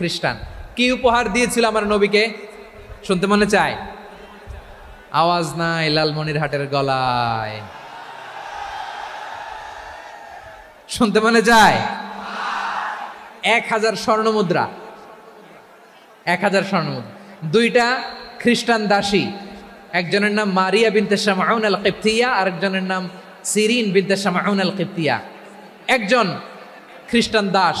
খ্রিস্টান। কি উপহার দিয়েছিল আমার নবীকে? শুনতে মনে চায়? আওয়াজ নাই লালমনিরহাটের গলায়। শুনতে মনে যায় এক হাজার স্বর্ণ মুদ্রা। এক হাজার স্বর্ণমুদ্রা দুইটা খ্রিস্টান দাসী। একজনের নাম মারিয়া বিনতে শামাউন আল কিপ্তিয়া আরেকজনের নাম সিরিন বিনতে শামাউন আল কিপ্তিয়া একজন খ্রিস্টান দাস।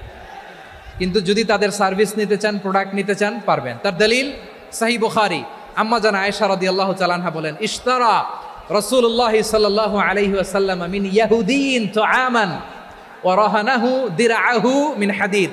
কিন্তু যদি তাদের সার্ভিস নিতে চান প্রোডাক্ট নিতে চান, পারবেন। তার দলিল, সাহি বুখারি। আম্মা জান আয়েশা আল্লাহ চালানহা বলেন, ইশতারা রসুল্লাহ সাল্লাল্লাহু আলহি আসাল্লাম মিন ইয়াহুদিন তো আমান ওরহানাহু দিরাহু মিন হাদিদ।